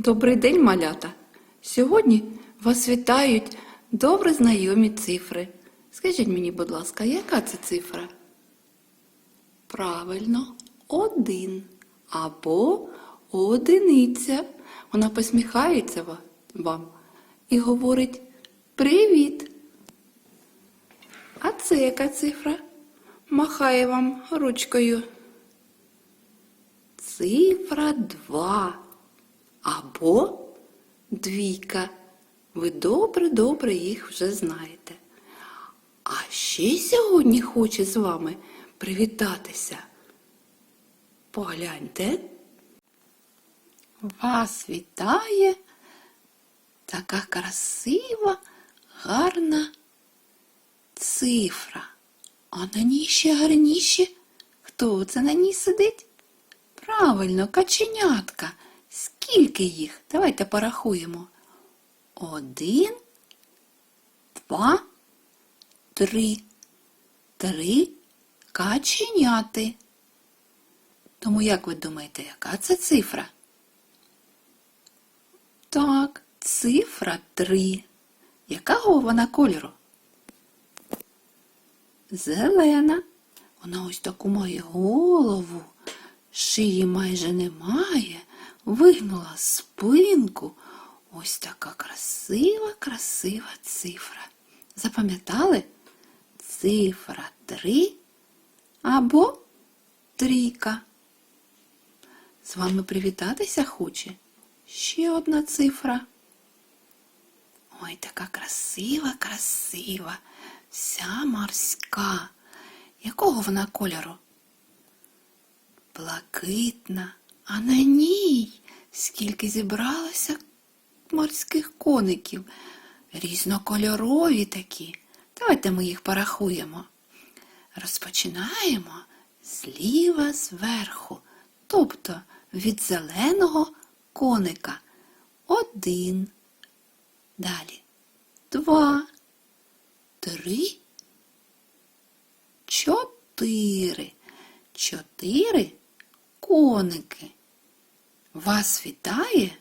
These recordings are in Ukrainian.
Добрий день, малята! Сьогодні вас вітають добре знайомі цифри. Скажіть мені, будь ласка, яка це цифра? Правильно, один або одиниця. Вона посміхається вам і говорить Привіт. А це яка цифра? Махає вам ручкою. Цифра 2 або двійка. Ви добре-добре їх вже знаєте. А ще сьогодні хоче з вами привітатися. Погляньте. Вас вітає така красива, гарна цифра. А на ній ще гарніші. Хто це на ній сидить? Правильно, каченятка. Скільки їх? Давайте порахуємо. Один, два, три. Три каченяти. Тому як ви думаєте, яка це цифра? Так, цифра три. Якого вона кольору? Зелена. Вона ось таку має голову, шиї майже немає, вигнула спинку. Ось така красива, красива цифра. Запам'ятали? Цифра три або трійка. З вами привітатися хоче ще одна цифра. Ой, така красива, красива, вся морська. Якого вона кольору? Блакитна, а на ній скільки зібралося морських коників, різнокольорові такі. Давайте ми їх порахуємо. Розпочинаємо зліва зверху, тобто від зеленого коника. Один. Далі два, три, чотири. Чотири коники. Вас вітає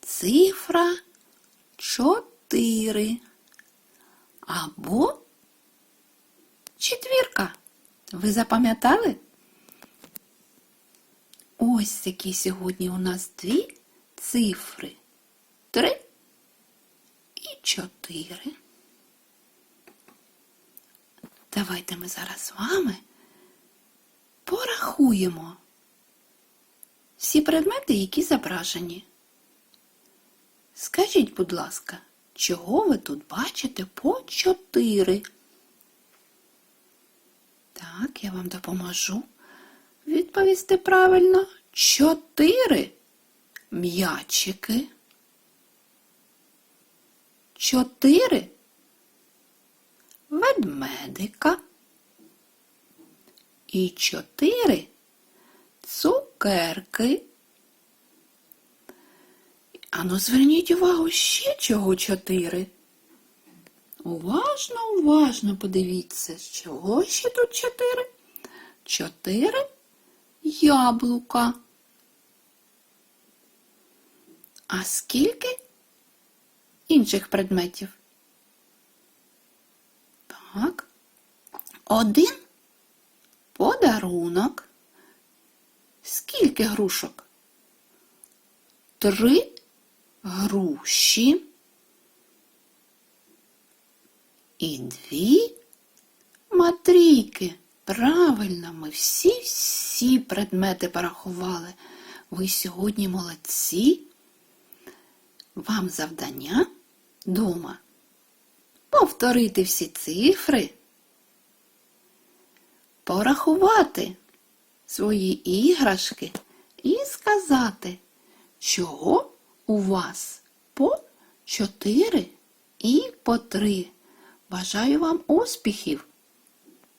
цифра чотири. Або четвірка. Ви запам'ятали? Ось такі сьогодні у нас дві цифри. Три і чотири. Давайте ми зараз з вами порахуємо всі предмети, які зображені. Скажіть, будь ласка, чого ви тут бачите по чотири? Так, я вам допоможу відповісти правильно. Чотири м'ячики. Чотири ведмедика. І чотири цукерки. Ану, зверніть увагу ще чого чотири. Уважно, уважно подивіться, чого ще тут чотири? Чотири яблука. А скільки інших предметів? Так. Один подарунок. Скільки грушок? Три груші. І дві матрійки. Правильно, ми всі-всі предмети порахували. Ви сьогодні молодці. Вам завдання дома повторити всі цифри, порахувати свої іграшки і сказати, чого у вас по чотири і по три. Бажаю вам успіхів!